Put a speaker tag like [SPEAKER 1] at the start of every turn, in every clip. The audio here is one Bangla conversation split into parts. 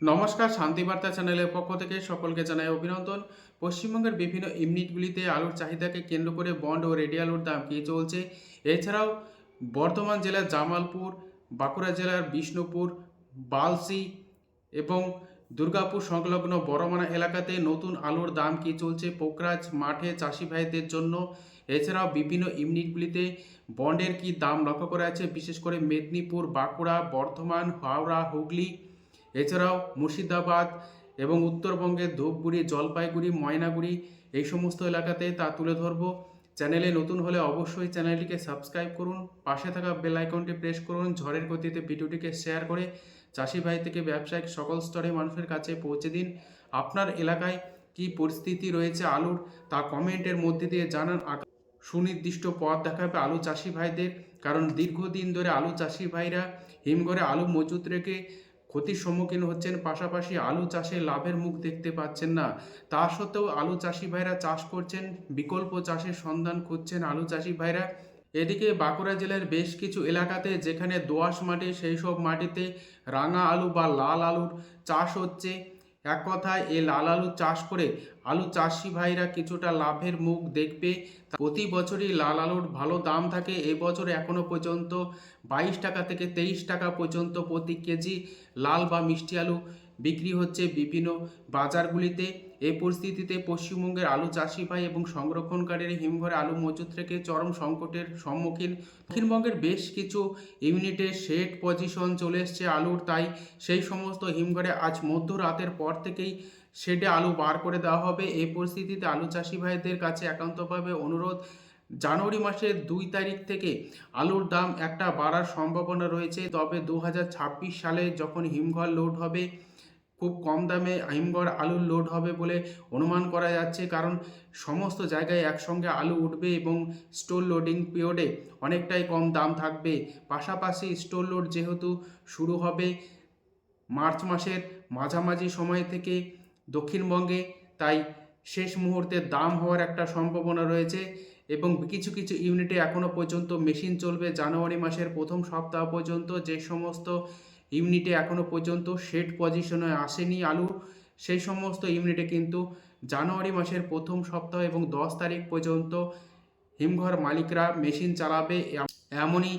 [SPEAKER 1] নমস্কার শান্তিবার্তা চ্যানেলের পক্ষ থেকে সকলকে জানাই অভিনন্দন। পশ্চিমবঙ্গের বিভিন্ন ইউনিটগুলিতে আলুর চাহিদাকে কেন্দ্র করে বন্ড ও রেডি আলুর দাম কী চলছে। এছাড়াও বর্ধমান জেলার জামালপুর, বাঁকুড়া জেলার বিষ্ণুপুর, বালসি এবং দুর্গাপুর সংলগ্ন বড়মানা এলাকাতে নতুন আলুর দাম কী চলছে পোকরাজ মাঠে চাষি ভাইদের জন্য। এছাড়াও বিভিন্ন ইউনিটগুলিতে বন্ডের কি দাম লক্ষ্য করা আছে বিশেষ করে মেদিনীপুর, বাঁকুড়া, বর্ধমান, হাওড়া, হুগলি এছাড়াও মুর্শিদাবাদ এবং উত্তরবঙ্গের ধূপগুড়ি, জলপাইগুড়ি, ময়নাগুড়ি এই সমস্ত এলাকাতে তা তুলে ধরবো। চ্যানেলে নতুন হলে অবশ্যই চ্যানেলটিকে সাবস্ক্রাইব করুন, পাশে থাকা বেল আইকনটি প্রেস করুন, ঝড়ের গতিতে ভিডিওটিকে শেয়ার করে চাষি ভাই থেকে ব্যবসায়িক সকল স্তরে মানুষের কাছে পৌঁছে দিন। আপনার এলাকায় কি পরিস্থিতি রয়েছে, আলুর, তা কমেন্টের মধ্যে দিয়ে জানান। সুনির্দিষ্ট পথ দেখাবে আলু চাষি ভাইদের, কারণ দীর্ঘদিন ধরে আলু চাষি ভাইরা হিমঘরে আলু মজুত রেখে ক্ষতির সম্মুখীন হচ্ছেন, পাশাপাশি আলু চাষে লাভের মুখ দেখতে পাচ্ছেন না। তা সত্ত্বেও আলু চাষি ভাইরা চাষ করছেন, বিকল্প চাষের সন্ধান খুঁজছেন আলু চাষি ভাইরা। এদিকে বাঁকুড়া জেলার বেশ কিছু এলাকাতে যেখানে দোআঁশ মাটি সেই সব মাটিতে রাঙা আলু বা লাল আলুর চাষ হচ্ছে। এক কথায় এ লাল আলু চাষ করে আলু চাষি ভাইরা কিছুটা লাভের মুখ দেখবে। প্রতি বছরই লাল আলুর ভালো দাম থাকে। এবছর এখনও পর্যন্ত বাইশ টাকা থেকে তেইশ টাকা পর্যন্ত প্রতি কেজি লাল বা মিষ্টি আলু বিক্রি হচ্ছে বিভিন্ন বাজারগুলিতে। এই পরিস্থিতিতে পশ্চিমবঙ্গের আলু চাষি ভাই এবং সংরক্ষণকারীর হিমঘরে আলু মজুত রেখে চরম সংকটের সম্মুখীন। দক্ষিণবঙ্গের বেশ কিছু ইউনিটে শেড পজিশন চলে এসছে আলুর, তাই সেই সমস্ত হিমঘরে আজ মধ্যরাতের পর থেকেই শেডে আলু বার করে দেওয়া হবে। এই পরিস্থিতিতে আলু চাষি ভাইদের কাছে একান্তভাবে অনুরোধ, জানুয়ারি মাসের দুই তারিখ থেকে আলুর দাম একটা বাড়ার সম্ভাবনা রয়েছে। তবে দু হাজার ছাব্বিশ সালে যখন হিমঘর লোড হবে খুব কম দামে হিমঘর আলুর লোড হবে বলে অনুমান করা যাচ্ছে। কারণ সমস্ত জায়গায় একসঙ্গে আলু উঠবে এবং স্টোর লোডিং পিরিয়ডে অনেকটাই কম দাম থাকবে। পাশাপাশি স্টোর লোড যেহেতু শুরু হবে মার্চ মাসের মাঝামাঝি সময় থেকে দক্ষিণবঙ্গে, তাই শেষ মুহূর্তে দাম হওয়ার একটা সম্ভাবনা রয়েছে এবং কিছু কিছু ইউনিটে এখনও পর্যন্ত মেশিন চলবে। জানুয়ারি মাসের প্রথম সপ্তাহ পর্যন্ত যে সমস্ত ইউনিটে এখনও পর্যন্ত শেড পজিশনে আসেনি আলু। সেই সমস্ত ইউনিটে কিন্তু জানুয়ারি মাসের প্রথম সপ্তাহ এবং দশ তারিখ পর্যন্ত হিমঘর মালিকরা মেশিন চালাবে এমনই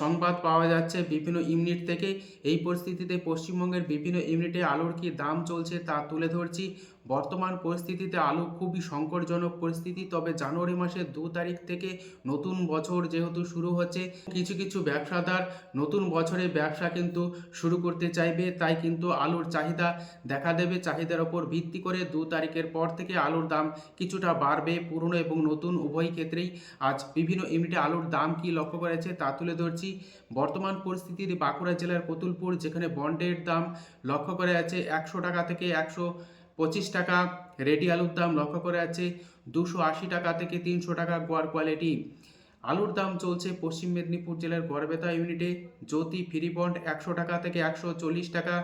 [SPEAKER 1] সংবাদ পাওয়া যাচ্ছে বিভিন্ন ইউনিট থেকে। এই পরিস্থিতিতে পশ্চিমবঙ্গের বিভিন্ন ইউনিটে আলুর কি দাম চলছে তা তুলে ধরছি। বর্তমান পরিস্থিতিতে আলু খুবই সংকটজনক পরিস্থিতি, তবে জানুয়ারি মাসের দু তারিখ থেকে নতুন বছর যেহেতু শুরু হচ্ছে, কিছু কিছু ব্যবসাদার নতুন বছরে ব্যবসা কিন্তু শুরু করতে চাইবে, তাই কিন্তু আলুর চাহিদা দেখা দেবে। চাহিদার ওপর ভিত্তি করে দু তারিখের পর থেকে আলুর দাম কিছুটা বাড়বে। পুরনো এবং নতুন উভয় ক্ষেত্রেই আজ বিভিন্ন ইউনিটে আলুর দাম কি লক্ষ্য করেছে তা তুলে ধরছি। বর্তমান পরিস্থিতিতে বাঁকুড়া জেলার কতুলপুর, যেখানে বন্ডের দাম লক্ষ্য করে আছে একশো টাকা থেকে একশো পঁচিশ টাকা। রেডি আলুর দাম লক্ষ্য করে আছে দুশো আশি টাকা থেকে তিনশো টাকা গোয়ার কোয়ালিটি আলুর দাম চলছে পশ্চিম মেদিনীপুর জেলার গড়বেতা ইউনিটে জ্যোতি ফ্রি বন্ড একশো টাকা থেকে একশো চল্লিশ টাকা।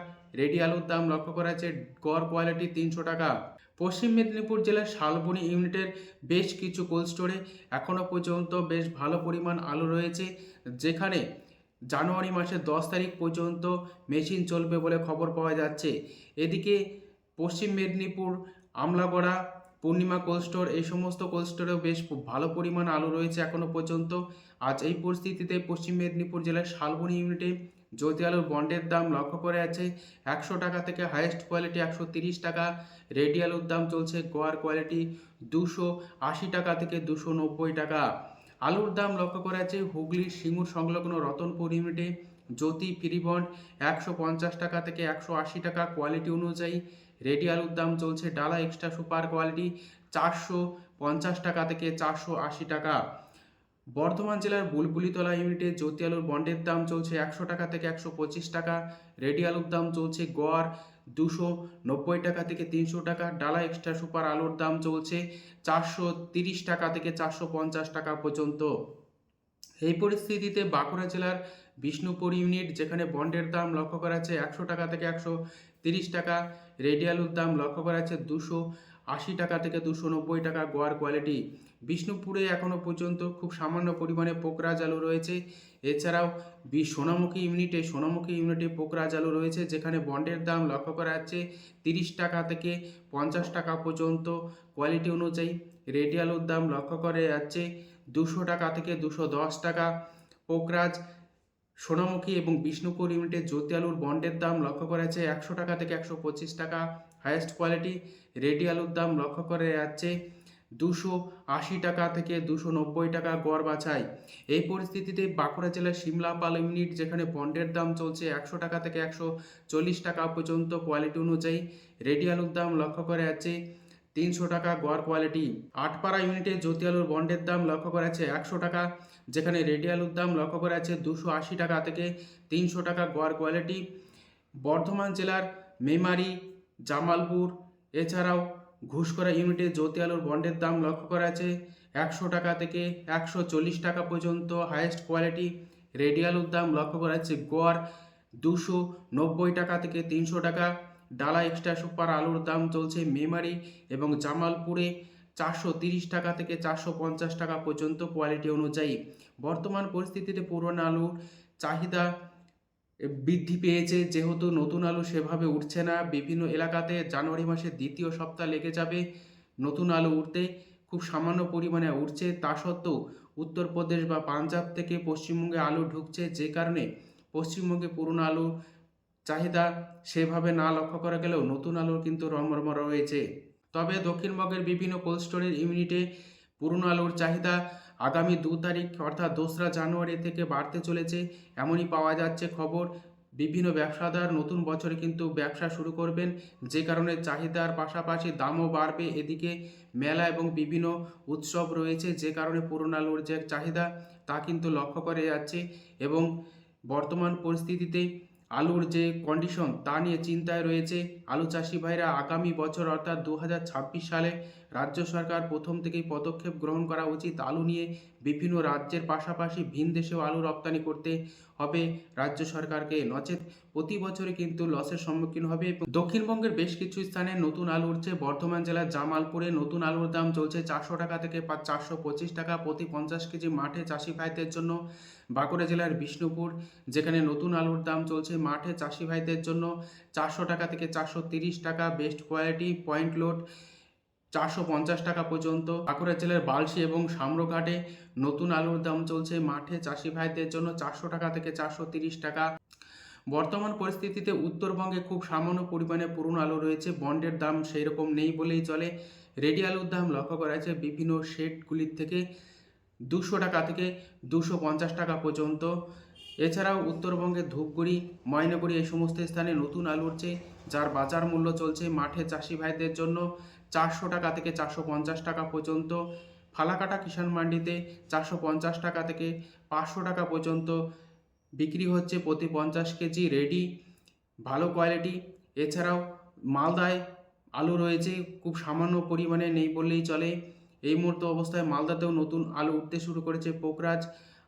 [SPEAKER 1] রেডি আলুর দাম লক্ষ্য করা আছে গড় কোয়ালিটি তিনশো টাকা। পশ্চিম মেদিনীপুর জেলার শালবনী ইউনিটের বেশ কিছু কোল্ড স্টোরে এখনও পর্যন্ত বেশ ভালো পরিমাণ আলু রয়েছে। যেখানে জানুয়ারি মাসের দশ তারিখ পর্যন্ত মেশিন চলবে বলে খবর পাওয়া যাচ্ছে। এদিকে পশ্চিম মেদিনীপুর, আমলাগড়া, পূর্ণিমা কোল্ড স্টোর, এই সমস্ত কোল্ড স্টোরেও বেশ ভালো পরিমাণ আলু রয়েছে এখনও পর্যন্ত। আজ এই পরিস্থিতিতে পশ্চিম মেদিনীপুর জেলার শালবনী ইউনিটে জ্যোতি আলুর বন্ডের দাম লক্ষ্য করে আছে একশো টাকা থেকে হাইয়েস্ট কোয়ালিটি একশো তিরিশ টাকা, রেডি আলুর দাম চলছে গোয়ার কোয়ালিটি দুশো আশি টাকা থেকে দুশো নব্বই টাকা। আলুর দাম লক্ষ্য করা আছে হুগলির সিঙ্গুর সংলগ্ন রতনপুর ইউনিটে, জ্যোতি ফ্রি বন্ড একশো পঞ্চাশ টাকা থেকে একশো আশি টাকা কোয়ালিটি অনুযায়ী। রেডি আলুর দাম চলছে ডালা এক্সট্রা সুপার কোয়ালিটি চারশো পঞ্চাশ টাকা থেকে চারশো আশি টাকা। বর্ধমান জেলার বুলবুলিতলা ইউনিটে জ্যোতি আলুর বন্ডের দাম চলছে একশো টাকা থেকে একশো পঁচিশ টাকা। রেডি আলুর দাম চলছে গড় দুশো নব্বই টাকা থেকে তিনশো টাকা। ডালা এক্সট্রা সুপার আলুর দাম চলছে চারশো তিরিশ টাকা থেকে চারশো পঞ্চাশ টাকা পর্যন্ত। এই পরিস্থিতিতে বাঁকুড়া জেলার বিষ্ণুপুর ইউনিট যেখানে বন্ডের দাম লক্ষ্য করা আছে একশো টাকা থেকে একশো তিরিশ টাকা। রেডি আলুর দাম লক্ষ্য করা যাচ্ছে দুশো আশি টাকা থেকে দুশো নব্বই টাকা গোয়ার কোয়ালিটি। বিষ্ণুপুরে এখনও পর্যন্ত খুব সামান্য পরিমাণে পোকরাজ আলু রয়েছে। এছাড়াও বি সোনামুখী ইউনিটে সোনামুখী ইউনিটে পোকরাজ আলু রয়েছে, যেখানে বন্ডের দাম লক্ষ্য করা যাচ্ছে তিরিশ টাকা থেকে পঞ্চাশ টাকা পর্যন্ত। কোয়ালিটি অনুযায়ী রেডি আলুর দাম লক্ষ্য করে যাচ্ছে দুশো টাকা থেকে দুশো দশ টাকা। পোকরাজ সোনামুখী এবং বিষ্ণুপুর ইউনিটের জ্যোতি আলুর বন্ডের দাম লক্ষ্য করা যাচ্ছে একশো টাকা থেকে একশো পঁচিশ টাকা। হায়েস্ট কোয়ালিটি রেডি আলুর দাম লক্ষ্য করে যাচ্ছে দুশো আশি টাকা থেকে দুশো নব্বই টাকা গড় বাছাই। এই পরিস্থিতিতে বাঁকুড়া জেলার সিমলা পাল ইউনিট যেখানে বন্ডের দাম চলছে একশো টাকা থেকে একশো চল্লিশ টাকা পর্যন্ত কোয়ালিটি অনুযায়ী রেডি আলুর দাম লক্ষ্য করে যাচ্ছে তিনশো টাকা গড় কোয়ালিটি। আটপাড়া ইউনিটে জ্যোতি আলুর বন্ডের দাম লক্ষ্য করা যাচ্ছে একশো টাকা যেখানে রেডি আলুর দাম লক্ষ্য করা আছে দুশো আশি টাকা থেকে তিনশো টাকা গড় কোয়ালিটি। বর্ধমান জেলার মেমারি, জামালপুর, এছাড়াও ঘুষকরা ইউনিটে জ্যোতি আলুর বন্ডের দাম লক্ষ্য করা আছে একশো টাকা থেকে একশো চল্লিশ টাকা পর্যন্ত। হায়েস্ট কোয়ালিটি রেডি আলুর দাম লক্ষ্য করা যাচ্ছে গড় দুশো নব্বই টাকা থেকে তিনশো টাকা। ডালা এক্সট্রা সুপার আলুর দাম চলছে মেমারি এবং জামালপুরে চারশো টাকা থেকে চারশো পঞ্চাশ টাকা পর্যন্ত কোয়ালিটি অনুযায়ী। বর্তমান পরিস্থিতিতে পুরনো আলুর চাহিদা বৃদ্ধি পেয়েছে, যেহেতু নতুন আলু সেভাবে উঠছে না। বিভিন্ন এলাকাতে জানুয়ারি মাসের দ্বিতীয় সপ্তাহ লেগে যাবে নতুন আলু উঠতে। খুব সামান্য পরিমাণে উঠছে। তা সত্ত্বেও উত্তরপ্রদেশ বা পাঞ্জাব থেকে পশ্চিমবঙ্গে আলু ঢুকছে, যে কারণে পশ্চিমবঙ্গে পুরনো আলু চাহিদা সেভাবে না লক্ষ্য করা গেলেও নতুন আলুর কিন্তু রমরমা রয়েছে। তবে দক্ষিণবঙ্গের বিভিন্ন কোল্ড স্টোরের ইউনিটে পুরনো আলুর চাহিদা আগামী দু তারিখ অর্থাৎ দোসরা জানুয়ারি থেকে বাড়তে চলেছে। এমনই পাওয়া যাচ্ছে খবর। বিভিন্ন ব্যবসাদার নতুন বছরে কিন্তু ব্যবসা শুরু করবেন। যে কারণে চাহিদার পাশাপাশি দামও বাড়বে। এদিকে মেলা এবং বিভিন্ন উৎসব রয়েছে। যে কারণে পুরনো আলুর যে চাহিদা তা কিন্তু লক্ষ্য করে যাচ্ছে এবং বর্তমান পরিস্থিতিতে আলুর যে কন্ডিশন তা নিয়ে চিন্তায় রয়েছে। আলু চাষি ভাইরা আগামী বছর অর্থাৎ দু হাজার ছাব্বিশ সালে রাজ্য সরকার প্রথম থেকেই পদক্ষেপ গ্রহণ করা উচিত। আলু নিয়ে বিভিন্ন রাজ্যের পাশাপাশি ভিন দেশেও আলু রপ্তানি করতে হবে। রাজ্য সরকারকে নচেত প্রতি বছরে কিন্তু লসের সম্মুখীন হবে দক্ষিণবঙ্গের বেশ কিছু স্থানে নতুন আলু উঠছে। বর্ধমান জেলার জামালপুরে নতুন আলুর দাম চলছে চারশো টাকা থেকে চারশো পঁচিশ টাকা প্রতি পঞ্চাশ কেজি মাঠে চাষি ভাইদের জন্য। বাঁকুড়া জেলার বিষ্ণুপুর যেখানে নতুন আলুর দাম চলছে মাঠে চাষি ভাইদের জন্য চারশো টাকা থেকে চারশো তিরিশ টাকা। বেস্ট কোয়ালিটি, পয়েন্ট লোড চারশো পঞ্চাশ টাকা পর্যন্ত। বাঁকুড়া জেলার বালসি এবং সাম্রঘাটে নতুন আলুর দাম চলছে মাঠে। চাষি ভাইদের জন্য চারশো টাকা থেকে চারশো তিরিশ টাকা। বর্তমান পরিস্থিতিতে উত্তরবঙ্গে খুব সামান্য পরিমাণে পুরনো আলু রয়েছে। বন্ডের দাম সেই রকম নেই বলেই চলে। রেডি আলুর দাম লক্ষ্য করা যাচ্ছে বিভিন্ন শেডগুলির থেকে দুশো টাকা থেকে দুশো পঞ্চাশ টাকা পর্যন্ত। এছাড়াও উত্তরবঙ্গে ধূপগুড়ি, ময়নাগুড়ি এই সমস্ত স্থানে নতুন আলুর উঠছে, যার বাজার মূল্য চলছে মাঠে চাষি ভাইদের জন্য চারশো টাকা থেকে চারশো পঞ্চাশ টাকা পর্যন্ত। ফালাকাটা কিষাণ মান্ডিতে চারশো পঞ্চাশ টাকা থেকে পাঁচশো টাকা পর্যন্ত। বিক্রি হচ্ছে প্রতি পঞ্চাশ কেজি রেডি, ভালো কোয়ালিটি। এছাড়াও মালদায় আলু রয়েছে, খুব সামান্য পরিমাণে নেই বললেই চলে। এই মুহূর্তে অবস্থায় মালদাতেও নতুন আলু উঠতে শুরু করেছে পোকরাজ।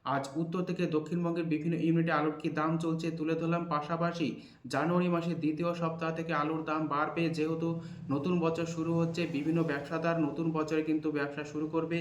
[SPEAKER 1] আজ উত্তর থেকে দক্ষিণবঙ্গের বিভিন্ন ইউনিটে আলুর কি দাম চলছে তুলে ধরলাম পাশাপাশি জানুয়ারি মাসের দ্বিতীয় সপ্তাহ থেকে আলুর দাম বাড়বে যেহেতু নতুন বছর শুরু হচ্ছে, বিভিন্ন ব্যবসাদার নতুন বছরে কিন্তু ব্যবসা শুরু করবে।